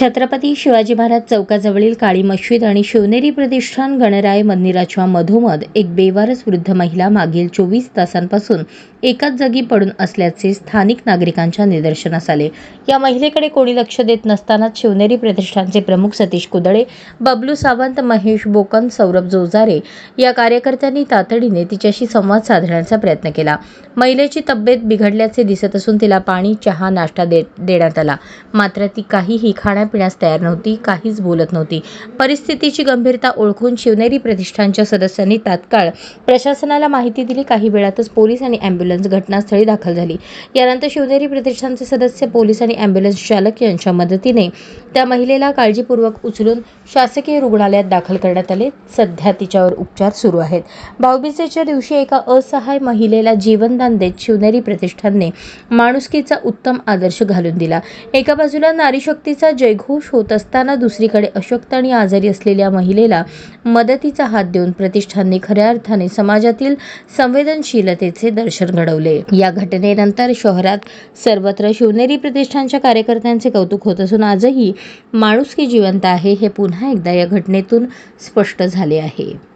छत्रपती शिवाजी महाराज चौकाजवळील काळी मशीद आणि शिवनेरी प्रतिष्ठान गणराय मंदिराच्या मधोमध एक बेवारस वृद्ध महिला मागील चोवीस तासांपासून एकाच जागी पडून असल्याचे स्थानिक नागरिकांच्या निदर्शनास आले. या महिलेकडे कोणी लक्ष देत नसतानाच शिवनेरी प्रतिष्ठानचे प्रमुख सतीश कुदळे बबलू सावंत महेश बोकन सौरभ जोजारे या कार्यकर्त्यांनी तातडीने तिच्याशी संवाद साधण्याचा प्रयत्न केला. महिलेची तब्येत बिघडल्याचे दिसत असून तिला पाणी चहा नाश्ता दे देण्यात आला. मात्र ती काहीही खाण्यापिण्यास तयार नव्हती काहीच बोलत नव्हती. परिस्थितीची गंभीरता ओळखून शिवनेरी प्रतिष्ठानच्या सदस्यांनी तात्काळ प्रशासनाला माहिती दिली. काही वेळातच पोलीस आणि अँब्युलन्स घटनास्थळी दाखल झाली. यानंतर शिवनेरी प्रतिष्ठानचे सदस्य पोलीस आणि अँब्युलन्स चालक यांच्या मदतीने त्या महिलेला काळजीपूर्वक उचलून शासकीय रुग्णालयात दाखल करण्यात आले. सध्या तिच्यावर उपचार सुरू आहेत. भाऊबीजेच्या दिवशी एका असहाय महिलेला जीवनदान देत शिवनेरी प्रतिष्ठानने माणुसकीचा उत्तम आदर्श घालून दिला. एका बाजूला नारीशक्तीचा जयघोष होत असताना दुसरीकडे अशक्त आणि आजारी असलेल्या महिलेला मदतीचा हात देऊन प्रतिष्ठानने खऱ्या अर्थाने समाजातील संवेदनशीलतेचे दर्शन घडवले. या घटनेनंतर शहरात सर्वत्र शिवनेरी प्रतिष्ठानच्या कार्यकर्त्यांचे कौतुक होत असून आजही माणुसकी जिवंत आहे हे पुन्हा एकदा या घटनेतून स्पष्ट झाले आहे.